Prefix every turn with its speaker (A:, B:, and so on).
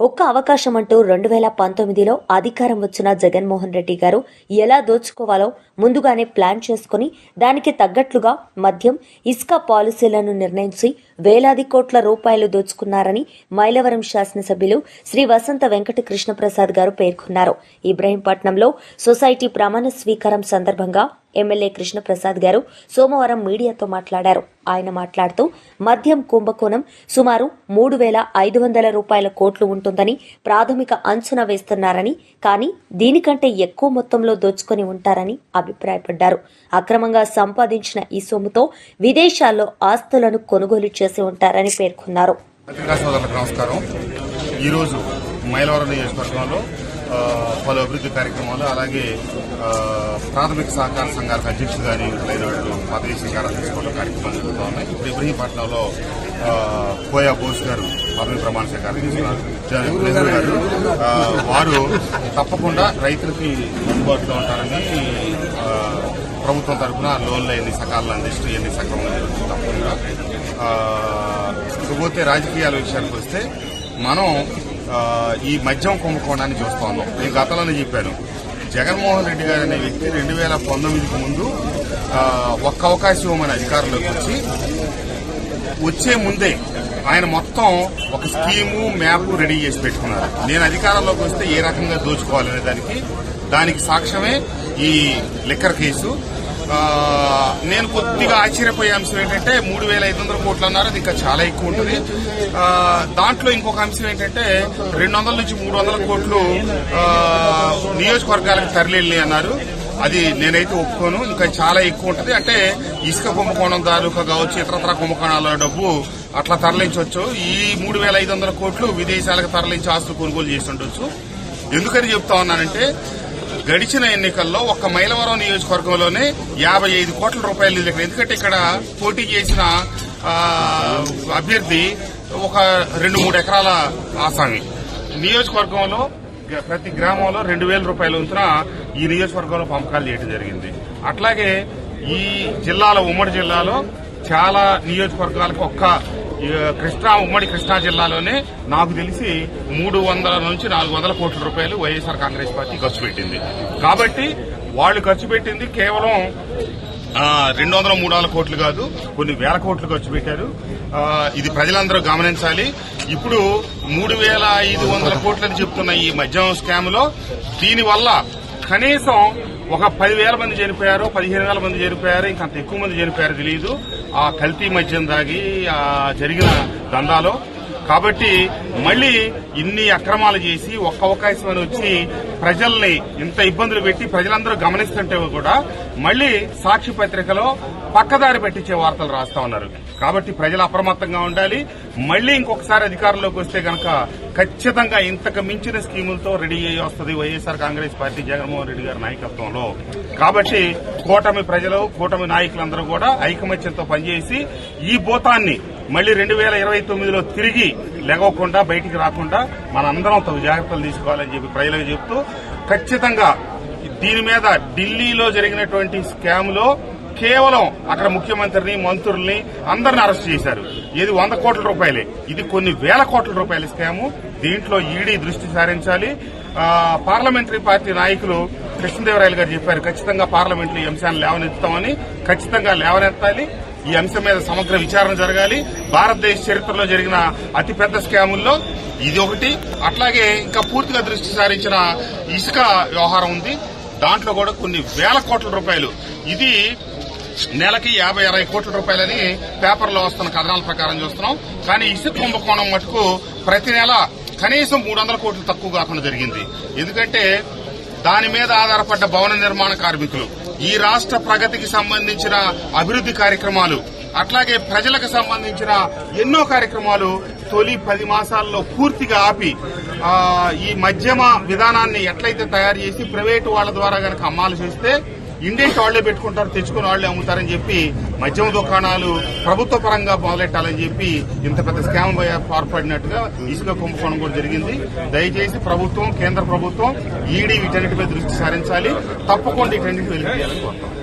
A: ఒక్క అవకాశం అంటూ రెండు వేల పంతొమ్మిదిలో అధికారం వచ్చిన జగన్మోహన్ రెడ్డి గారు ఎలా దోచుకోవాలో ముందుగానే ప్లాన్ చేసుకుని దానికి తగ్గట్లుగా మద్యం ఇసుక పాలసీలను నిర్ణయించి వేలాది కోట్ల రూపాయలు దోచుకున్నారని మైలవరం శాసనసభ్యులు శ్రీ వసంత వెంకట కృష్ణప్రసాద్ గారు పేర్కొన్నారు. ఇబ్రహీంపట్నంలో సొసైటీ ప్రమాణ స్వీకారం సందర్భంగా ఎమ్మెల్యే కృష్ణప్రసాద్ గారు సోమవారం మీడియాతో మాట్లాడారు. ఆయన మాట్లాడుతూ మద్యం కుంభకోణం సుమారు మూడు వేల ఐదు వందల రూపాయల కోట్లు ఉంటుందని ప్రాథమిక అంచనా వేస్తున్నారని కానీ దీనికంటే ఎక్కువ మొత్తంలో దోచుకొని ఉంటారని అభిప్రాయపడ్డారు. అక్రమంగా సంపాదించిన ఈ సొమ్ముతో విదేశాల్లో ఆస్తులను కొనుగోలు చేసి ఉంటారని పేర్కొన్నారు.
B: నమస్కారం. ఈరోజు మైలవరం నియోజకవర్గంలో పలు అభివృద్ధి కార్యక్రమాలు అలాగే ప్రాథమిక సహకార సంఘాలకు అధ్యక్షుడు కానీ వాళ్ళు పదవి స్వీకారం తీసుకోవడం కార్యక్రమాలు జరుగుతూ ఉన్నాయి. ఇప్పుడు ఇబ్రహీంపట్నంలో కోయా బోస్ గారు పదవి ప్రమాణ స్వీకారం తీసుకున్నారు. గారు. వారు తప్పకుండా రైతులకి అందుబాటులో ఉంటారని ప్రభుత్వం తరఫున లోన్లు ఎన్ని సకాలంలో అందిస్తూ ఎన్ని సక్రమంగా జరుగుతుంది తప్పకుండా. ఇకపోతే రాజకీయాల విషయానికి వస్తే మనం ఈ మద్యం కుంభకోణాన్ని చూస్తా ఉన్నాం. నేను గతంలోనే చెప్పాను. జగన్మోహన్ రెడ్డి గారు అనే వ్యక్తి రెండు వేల పంతొమ్మిదికి ముందు ఒక్క అవకాశం ఇవ్వమని అధికారంలోకి వచ్చి వచ్చే ముందే ఆయన మొత్తం ఒక స్కీము మ్యాప్ రెడీ చేసి పెట్టుకున్నారు. నేను అధికారంలోకి వస్తే ఏ రకంగా దోచుకోవాలనే దానికి దానికి సాక్ష్యమే ఈ లిక్కర్ కేసు. నేను కొద్దిగా ఆశ్చర్యపోయే అంశం ఏంటంటే మూడు వేల ఐదు వందల కోట్లు అన్నారు అది ఇంకా చాలా ఎక్కువ ఉంటుంది. దాంట్లో ఇంకొక అంశం ఏంటంటే రెండు వందల నుంచి మూడు వందల కోట్లు నియోజకవర్గాలకు తరలిల్లి అన్నారు. అది నేనైతే ఒప్పుకోను ఇంకా చాలా ఎక్కువ ఉంటుంది. అంటే ఇసుక కుంభకోణం తాలూకా కావచ్చు ఇతరత్ర కుంభకోణాల డబ్బు అట్లా తరలించవచ్చు. ఈ మూడు వేల ఐదు వందల కోట్లు విదేశాలకు తరలించి ఆస్తులు కొనుగోలు చేసి ఉండొచ్చు ఎందుకని చెప్తా ఉన్నానంటే గడిచిన ఎన్నికల్లో ఒక్క మైలవరం నియోజకవర్గంలోనే యాభై ఐదు కోట్ల రూపాయలు నిధులు ఎందుకంటే ఇక్కడ పోటీ చేసిన అభ్యర్థి ఒక రెండు మూడు ఎకరాల ఆసామి. నియోజకవర్గంలో గ- ప్రతి గ్రామంలో రెండు వేల రూపాయల వంతున ఈ నియోజకవర్గంలో పంపకాలు చేయడం జరిగింది. అట్లాగే ఈ జిల్లాలో ఉమ్మడి జిల్లాలో చాలా నియోజకవర్గాలకు ఒక్క కృష్ణా ఉమ్మడి కృష్ణా జిల్లాలోనే నాకు తెలిసి మూడు వందల నుంచి నాలుగు వందల కోట్ల రూపాయలు వైఎస్ఆర్ కాంగ్రెస్ పార్టీ ఖర్చు పెట్టింది. కాబట్టి వాళ్ళు ఖర్చు పెట్టింది కేవలం రెండు వందల మూడు వందల కోట్లు కాదు కొన్ని వేల కోట్లు ఖర్చు పెట్టారు. ఇది ప్రజలందరూ గమనించాలి. ఇప్పుడు మూడు వేల ఐదు వందల కోట్లని చెప్తున్న ఈ మద్యం స్కామ్లో దీనివల్ల కనీసం ఒక పదివేల మంది చనిపోయారు పదిహేను వేల మంది చనిపోయారు ఇంకంత ఎక్కువ మంది చనిపోయారు తెలియదు ఆ కల్తీ మద్యం దాగి ఆ జరిగిన దందాలో. కాబట్టి మళ్ళీ ఇన్ని అక్రమాలు చేసి ఒక్క అవకాశం అని వచ్చి ప్రజల్ని ఇంత ఇబ్బందులు పెట్టి ప్రజలందరూ గమనిస్తుంటే కూడా మళ్ళీ సాక్షి పత్రికలో పక్కదారి పెట్టించే వార్తలు రాస్తా ఉన్నారు. కాబట్టి ప్రజలు అప్రమత్తంగా ఉండాలి. మళ్ళీ ఇంకొకసారి అధికారంలోకి వస్తే గనక ఖచ్చితంగా ఇంతకు మించిన స్కీములతో రెడీ అయ్యి వస్తుంది వైఎస్ఆర్ కాంగ్రెస్ పార్టీ జగన్మోహన్ రెడ్డి గారి నాయకత్వంలో. కాబట్టి కూటమి ప్రజలు కూటమి నాయకులందరూ కూడా ఐకమత్యంతో పనిచేసి ఈ భూతాన్ని మళ్ళీ రెండు వేల ఇరవై తొమ్మిదిలో తిరిగి లెగవకుండా బయటికి రాకుండా మనందరం తగు జాగ్రత్తలు తీసుకోవాలని చెప్పి ప్రజలకు చెప్తూ ఖచ్చితంగా దీని మీద ఢిల్లీలో జరిగినటువంటి స్కామ్లో కేవలం అక్కడ ముఖ్యమంత్రిని మంత్రుల్ని అందరిని అరెస్ట్ చేశారు. ఇది వంద కోట్ల రూపాయలే. ఇది కొన్ని వేల కోట్ల రూపాయల స్కాము. దీంట్లో ఈడీ దృష్టి సారించాలి. పార్లమెంటరీ పార్టీ నాయకులు కృష్ణదేవరాయలు గారు చెప్పారు ఖచ్చితంగా పార్లమెంట్లో ఈ అంశాన్ని లేవనెత్తామని ఖచ్చితంగా లేవనెత్తాలి. ఈ అంశం మీద సమగ్ర విచారణ జరగాలి. భారతదేశ చరిత్రలో జరిగిన అతిపెద్ద స్కాముల్లో ఇది ఒకటి. అట్లాగే ఇంకా పూర్తిగా దృష్టి సారించిన ఇసుక వ్యవహారం ఉంది. దాంట్లో కూడా కొన్ని వేల కోట్ల రూపాయలు. ఇది నెలకి యాభై అరవై కోట్ల రూపాయలని పేపర్లో వస్తున్న కథనాల ప్రకారం చూస్తున్నాం. కానీ ఇసుక కుంభకోణం మటుకు ప్రతి నెల కనీసం మూడు వందల కోట్లు తక్కువ కాకుండా జరిగింది. ఎందుకంటే దాని మీద ఆధారపడ్డ భవన నిర్మాణ కార్మికులు ఈ రాష్ట్ర ప్రగతికి సంబంధించిన అభివృద్ధి కార్యక్రమాలు అట్లాగే ప్రజలకు సంబంధించిన ఎన్నో కార్యక్రమాలు తొలి పది మాసాల్లో పూర్తిగా ఆపి ఈ మధ్యమ విధానాన్ని ఎట్లయితే తయారు చేసి ప్రైవేటు వాళ్ళ ద్వారా గనక అమ్మాలు చేస్తే ఇండియన్ వాళ్ళే పెట్టుకుంటారు తెచ్చుకుని వాళ్ళే అమ్ముతారని చెప్పి మద్యం దుకాణాలు ప్రభుత్వ పరంగా మొదలెట్టాలని చెప్పి ఇంత పెద్ద స్కామ్ పాల్పడినట్టుగా ఇసుక కుంభకోణం కూడా జరిగింది. దయచేసి ప్రభుత్వం కేంద్ర ప్రభుత్వం ఈడీ వీటన్నిటిపై దృష్టి సారించాలి. తప్పకుండా వీటన్నిటి వెలికి కోరుతాం